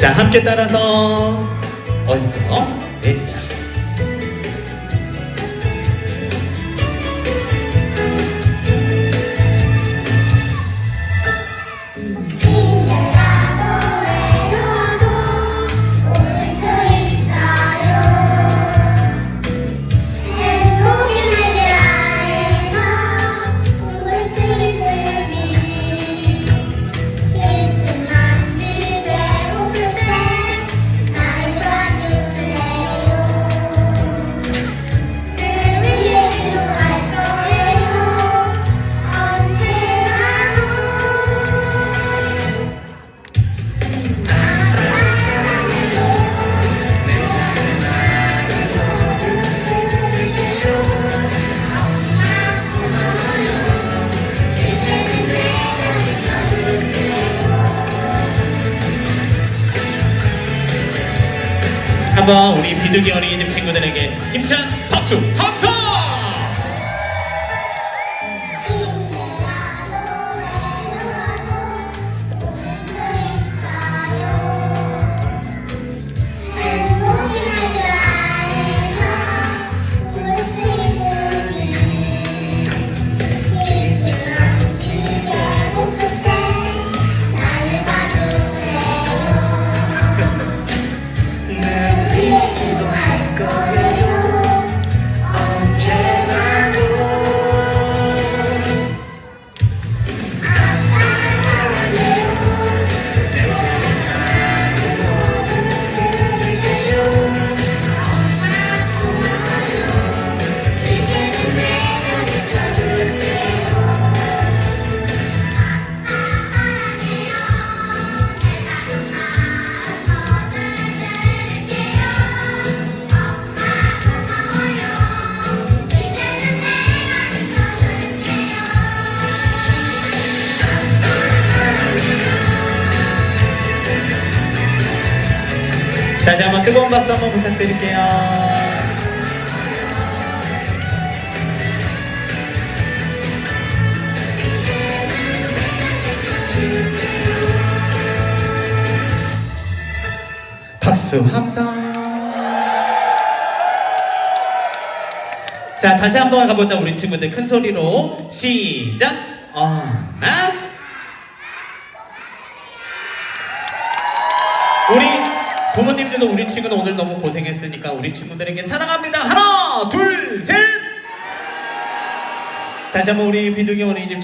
자, 함께 따라서 얹어 내리자. 한번 우리 비둘기 어린이집 친구들에게 힘찬 박수. 함성! 행 다시 한번 뜨거운 박수 한번 부탁드릴게요. 박수 함성. 자, 다시 한번 가보자, 우리 친구들. 큰 소리로. 시작. 엄마. 우리 부모님들도 우리 친구는 오늘 너무 고생했으니까 우리 친구들에게 사랑합니다. 하나, 둘, 셋. 다시 한번 우리 비둘기 어린이집